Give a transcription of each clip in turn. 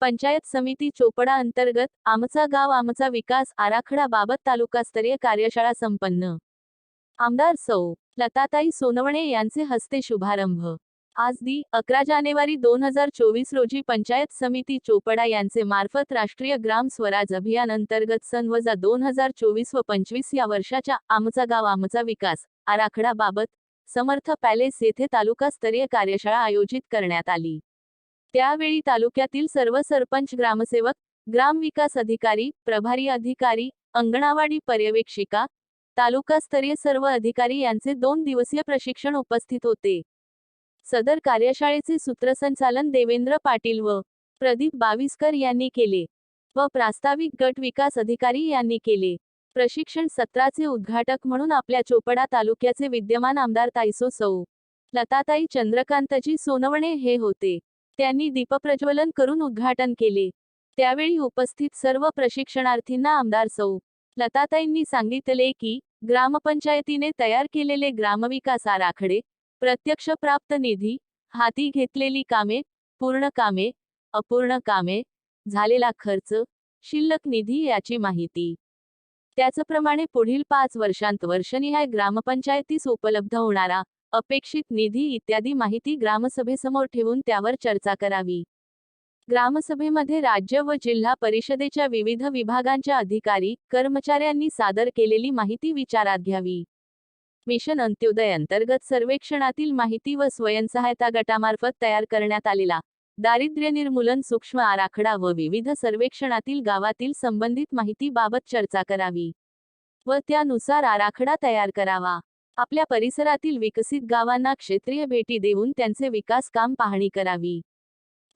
पंचायत समिती चोपडा अंतर्गत आमचा गाव आमचा विकास आराखडा बाबत तालुकास्तरीय कार्यशाळा संपन्न. आमदार सौ. लताताई सोनवणे यांचे हस्ते शुभारंभ. आज दी अकरा जानेवारी दोन हजार चोवीस रोजी पंचायत समिती चोपडा यांचे मार्फत राष्ट्रीय ग्राम स्वराज अभियान अंतर्गत सन वजा दोन हजार चोवीस व पंचवीस या वर्षाच्या आमचा गाव आमचा विकास आराखडा बाबत समर्थ पॅलेस येथे तालुकास्तरीय कार्यशाळा आयोजित करण्यात आली. त्यावेळी तालुक्यातील सर्व सरपंच ग्रामसेवक ग्रामविकास अधिकारी प्रभारी अधिकारी अंगणवाडी पर्यवेक्षिका तालुकास्तरीय सर्व अधिकारी यांचे दोन दिवसीय प्रशिक्षण उपस्थित होते. सदर कार्यशाळेचे सूत्रसंचालन देवेंद्र पाटील व प्रदीप बाविस्कर यांनी केले व प्रास्ताविक गट विकास अधिकारी यांनी केले. प्रशिक्षण सत्राचे उद्घाटक म्हणून आपल्या चोपडा तालुक्याचे विद्यमान आमदार ताईसो सौ लताताई चंद्रकांतजी सोनवणे हे होते. त्यांनी दीपप्रज्वलन करून उद्घाटन केले. त्यावेळी उपस्थित सर्व प्रशिक्षणार्थींना आमदार सौ. लताताईंनी सांगितले की ग्रामपंचायतीने तयार केलेले ग्रामविकास आराखडे प्रत्यक्ष प्राप्त निधी हाती घेतलेली कामे पूर्ण कामे अपूर्ण कामे झालेला खर्च शिल्लक निधी याची माहिती. त्याचप्रमाणे पुढील पाच वर्षांत वर्षनिहाय ग्रामपंचायतीस उपलब्ध होणारा अपेक्षित निधी इत्यादी माहिती ग्रामसभेसमोर ठेवून त्यावर चर्चा करावी. ग्रामसभेमध्ये राज्य व जिल्हा परिषदेच्या विविध विभागांच्या अधिकारी कर्मचाऱ्यांनी सादर केलेली माहिती विचारात घ्यावी. मिशन अंत्योदय अंतर्गत सर्वेक्षणातील माहिती व स्वयंसहायता गटामार्फत तयार करण्यात आलेला दारिद्र्य निर्मूलन सूक्ष्म आराखडा व विविध सर्वेक्षणातील गावातील संबंधित माहितीबाबत चर्चा करावी व त्यानुसार आराखडा तयार करावा. आपल्या परिसरातील विकसित गावांना क्षेत्रीय भेटी देऊन त्यांचे विकास काम पाहणी करावी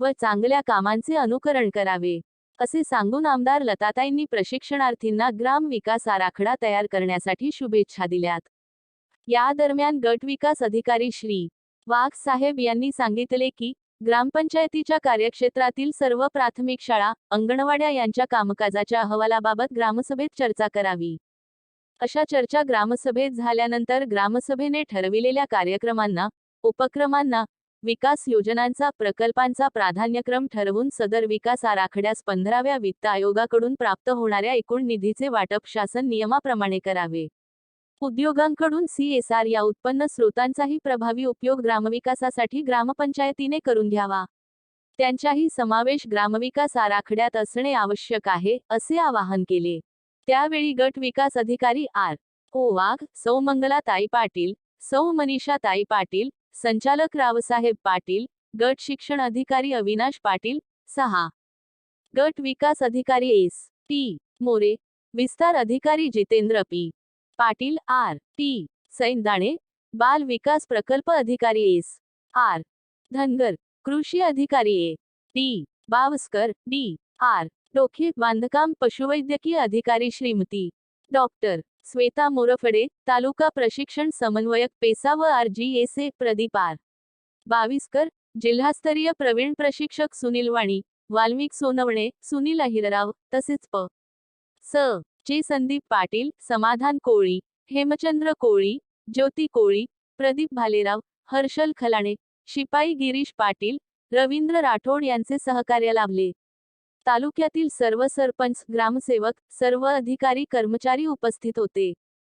व चांगल्या कामांचे अनुकरण करावे असे सांगून आमदार लताताईंनी प्रशिक्षणार्थींना ग्राम विकास आराखडा तयार करण्यासाठी शुभेच्छा दिल्यात. या दरम्यान गट विकास अधिकारी श्री. वाघ साहेब यांनी सांगितले की ग्रामपंचायतीच्या कार्यक्षेत्रातील सर्व प्राथमिक शाळा अंगणवाड्या यांच्या कामकाजाच्या अहवालाबाबत ग्रामसभेत चर्चा करावी. अशा चर्चा ग्रामसभेत झाल्यानंतर ग्रामसभेने ठरविलेल्या कार्यक्रमांना उपक्रमांना विकास योजनांचा प्रकल्पांचा प्राधान्यक्रम ठरवून सदर विकास आराखड्यास पंधराव्या वित्त आयोगाकडून प्राप्त होणाऱ्या एकूण निधीचे वाटप शासन नियमाप्रमाणे करावे. उद्योगांकडून सीएसआर या उत्पन्न स्रोतांचाही प्रभावी उपयोग ग्रामविकासासाठी ग्रामपंचायतीने करून घ्यावा. त्यांच्याही समावेश ग्रामविकास आराखड्यात असणे आवश्यक आहे असे आवाहन केले. त्यावेळी गट विकास अधिकारी आर. ओ. वाघ सौ मंगलाताई पाटील सौ मनीषा ताई पाटील संचालक रावसाहेब पाटील गट शिक्षण अधिकारी अविनाश पाटील सहा. गट विकास अधिकारी एस. टी. मोरे विस्तार अधिकारी Jitendra P. Patil R. T. Saindane बाल विकास प्रकल्प अधिकारी एस. आर. धनगर कृषी अधिकारी A. D Bawaskar D. R Dokhe बांधकाम पशुवैद्यकीय अधिकारी श्रीमती. डॉक्टर. श्वेता मोरफडे तालुका प्रशिक्षण समन्वयक पेसा व R G S A Pradeep R Baviskar जिल्हास्तरीय प्रवीण प्रशिक्षक सुनील वाणी वाल्मिक सोनवणे सुनील अहिरराव तसेच प. स. जे. संदीप पाटील समाधान कोळी हेमचंद्र कोळी ज्योती कोळी प्रदीप भालेराव हर्षल खलाणे शिपाई गिरीश पाटील रवींद्र राठोड यांचे सहकार्य लाभले. तालुक्यातील सर्व सरपंच ग्रामसेवक सर्व अधिकारी कर्मचारी उपस्थित होते.